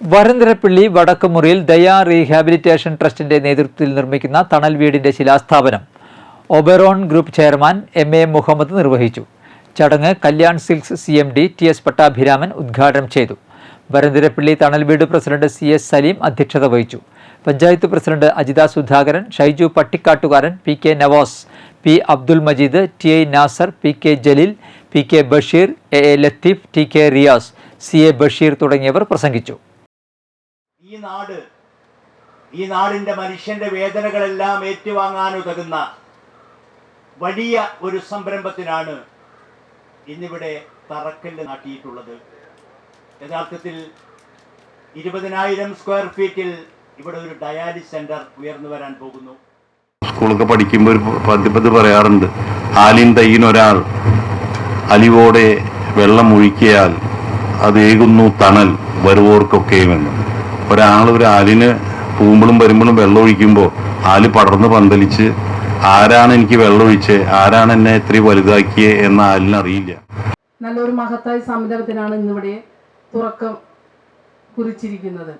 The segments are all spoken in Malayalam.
വരന്തരപ്പള്ളി വടക്കുമുറിയിൽ ദയാ റീഹാബിലിറ്റേഷൻ ട്രസ്റ്റിന്റെ നേതൃത്വത്തിൽ നിർമ്മിക്കുന്ന തണൽ വീടിന്റെ ശിലാസ്ഥാപനം. Oberon group chairman M A Muhammad നിർവഹിച്ചു. ചടങ്ങ് Kalyan Silks C M D T S Pattabhiraman ഉദ്ഘാടനം ചെയ്തു. വരന്തരപ്പിള്ളി തണൽ വീട് പ്രസിഡന്റ് സി എസ് സലീം അധ്യക്ഷത വഹിച്ചു. Panchayat president Ajitha Sudhakaran Shaiju Pattikkattukaran P K Navas P Abdul Majeed T I Nasar P K Jaleel P K Basheer A A Latheef T K Riyas C A Basheer തുടങ്ങിയവർ പ്രസംഗിച്ചു. ഈ നാട് ഈ നാടിന്റെ മനുഷ്യന്റെ വേദനകളെല്ലാം ഏറ്റുവാങ്ങാൻ ഉതകുന്ന വലിയ ഒരു സംരംഭത്തിനാണ് ഇന്നിവിടെ തറക്കല്ല് നാട്ടിയിട്ടുള്ളത്. യഥാർത്ഥത്തിൽ ഇരുപതിനായിരം സ്ക്വയർ ഫീറ്റിൽ ഇവിടെ ഒരു ഡയാലിസ് സെന്റർ ഉയർന്നു വരാൻ പോകുന്നു. സ്കൂളൊക്കെ പഠിക്കുമ്പോൾ ഒരു പദ്യപത് പറയാറുണ്ട് ആലിൻ തൈയിനൊരാൾ അലിവോടെ വെള്ളം ഒഴിക്കിയാൽ അതേകുന്നു തണൽ തണൽ വരുവോർക്കൊക്കെയുമെന്ന്. ഒരാൾ ഒരു ആലിന് പൂമ്പളും വരുമ്പോഴും വെള്ളം ഒഴിക്കുമ്പോൾ ആൽ പടർന്ന് പന്തലിച്ച് ആരാണ് എനിക്ക് വെള്ളം ഒഴിച്ചത് ആരാണ് എന്നെ ഇത്രയും വലുതാക്കിയേ? എന്ന ആലിന് അറിയില്ല. നല്ലൊരു മഹത്തായ സംരംഭത്തിനാണ് ഇന്നിവിടെ തുറക്കം കുറിച്ചിരിക്കുന്നത്.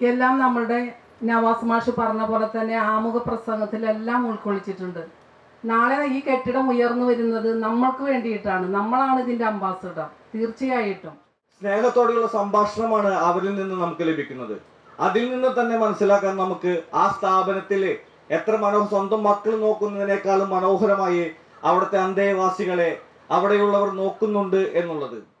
എല്ലാം നമ്മളുടെ നവാസ് മാഷ് പറഞ്ഞ പോലെ തന്നെ ആമുഖ പ്രസംഗത്തിലെല്ലാം ഉൾക്കൊള്ളിച്ചിട്ടുണ്ട്. നാളെ ഈ കെട്ടിടം ഉയർന്നു വരുന്നത് നമ്മൾക്ക് വേണ്ടിയിട്ടാണ്. നമ്മളാണ് ഇതിന്റെ അംബാസഡർ. തീർച്ചയായിട്ടും. സ്നേഹത്തോടെയുള്ള സംഭാഷണമാണ് അവരിൽ നിന്ന് നമുക്ക് ലഭിക്കുന്നത്. അതിൽ നിന്ന് തന്നെ മനസ്സിലാക്കാൻ നമുക്ക് ആ സ്ഥാപനത്തിലെ എത്ര മനോ സ്വന്തം മക്കൾ നോക്കുന്നതിനേക്കാളും മനോഹരമായി അവിടുത്തെ അന്തേവാസികളെ അവിടെയുള്ളവർ നോക്കുന്നുണ്ട് എന്നുള്ളത്.